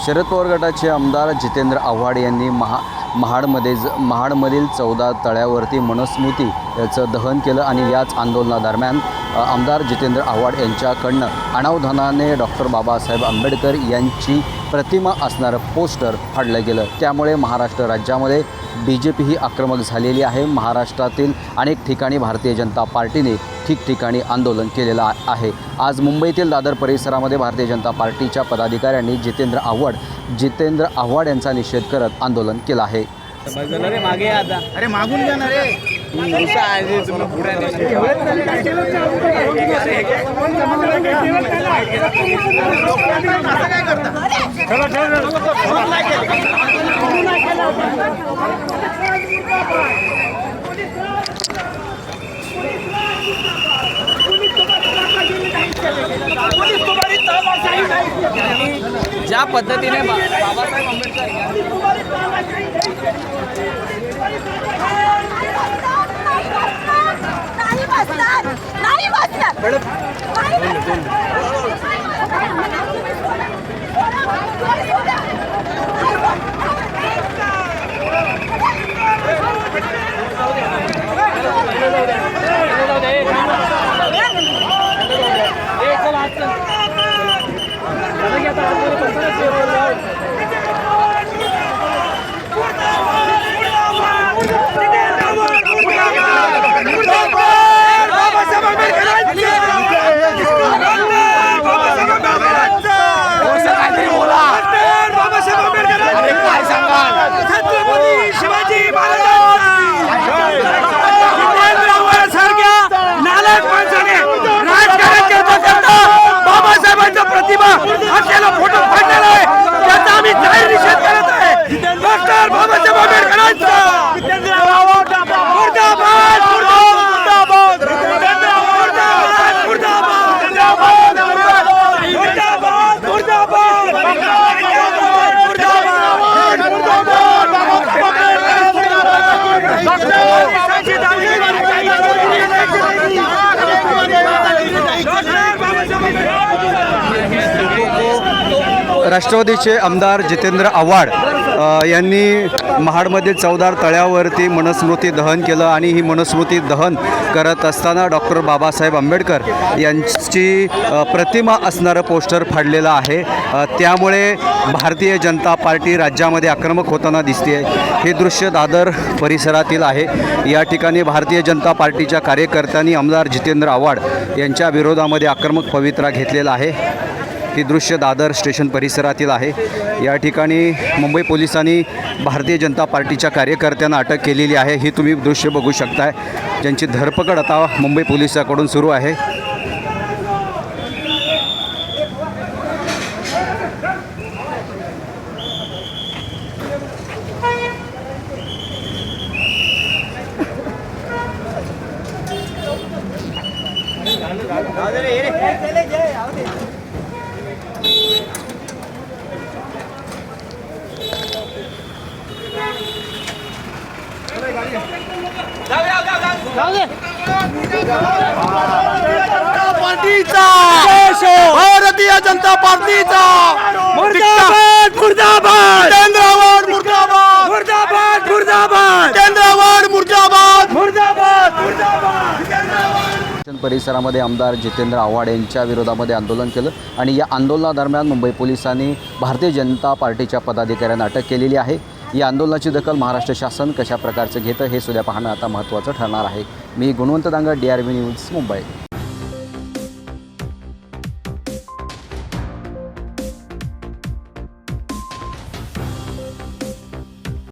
शरद पवार गटाचे आमदार जितेंद्र आव्हाड यांनी महा महाडमध्ये ज महाडमधील चौदा तळ्यावरती मनस्मृती याचं दहन केलं आणि याच आंदोलनादरम्यान आमदार जितेंद्र आव्हाड यांच्याकडनं अनावधानाने डॉक्टर बाबासाहेब आंबेडकर यांची प्रतिमा असणारं पोस्टर फाडलं गेलं. त्यामुळे महाराष्ट्र राज्यामध्ये बी जे पी ही आक्रमक झालेली आहे. महाराष्ट्रातील अनेक ठिकाणी भारतीय जनता पार्टीने ठिकठिकाणी आंदोलन केलेलं आ- आहे. आज मुंबईतील दादर परिसरामध्ये भारतीय जनता पार्टीच्या पदाधिकाऱ्यांनी जितेंद्र आव्हाड जितेंद्र आव्हाड यांचा निषेध करत आंदोलन केलं आहे. अरे मागे या आता. अरे मागून घ्या ना रे. ज्या पद्धतीने बाबासाहेब आंबेडकर या- नाही बसणार नाही बसणार नाही बसणार. छत्रपती शिवाजी सारख्या नालायक माणसाने राजकारण करता करता बाबासाहेबांचा प्रतिमा असलेला फोटो फाडलेला आहे त्याचा आम्ही जाहीर निषेध करत आहे डॉक्टर बाबासाहेब आंबेडकरांचा मुर्दाबाद मुर्दाबाद मुर्दाबाद मुर्दाबाद मुर्दाबाद मुर्दाबाद राष्ट्रवादीचे आमदार जितेंद्र आव्हाड यांनी महाडमध्ये चौदार तळ्यावरती मनस्मृती दहन केलं आणि ही मनस्मृती दहन करत असताना डॉक्टर बाबासाहेब आंबेडकर यांची प्रतिमा असणारं पोस्टर फाडलेलं आहे. त्यामुळे भारतीय जनता पार्टी राज्यामध्ये आक्रमक होताना दिसते हे दृश्य दादर परिसरातील आहे. या ठिकाणी भारतीय जनता पार्टीच्या कार्यकर्त्यांनी आमदार जितेंद्र आव्हाड यांच्या विरोधामध्ये आक्रमक पवित्रा घेतलेला आहे. ही दृश्य दादर स्टेशन परिसरातील आहे. या ठिकाणी मुंबई पोलिसांनी भारतीय जनता पार्टीच्या कार्यकर्त्यांना अटक केलेली आहे. ही तुम्ही दृश्य बघू शकताय. ज्यांची धरपकड आता मुंबई पोलिसाकडून सुरू आहे. पार्टीचा. भारतीय जनता पार्टीचा. मुर्दाबाद मुर्दाबाद. मुर्दाबाद. मुर्दाबाद मुर्दाबाद. मुर्दाबाद मुर्दाबाद. परिसरामध्ये आमदार जितेंद्र आव्हाड यांच्या विरोधामध्ये आंदोलन केलं आणि या आंदोलनादरम्यान मुंबई पोलिसांनी भारतीय जनता पार्टीच्या पदाधिकाऱ्यांना अटक केलेली आहे. या आंदोलनाची दखल महाराष्ट्र शासन कशा प्रकारचं घेतं हे सुद्धा पाहणं आता महत्त्वाचं ठरणार आहे. मी Gunwant Dangad D R V news Mumbai.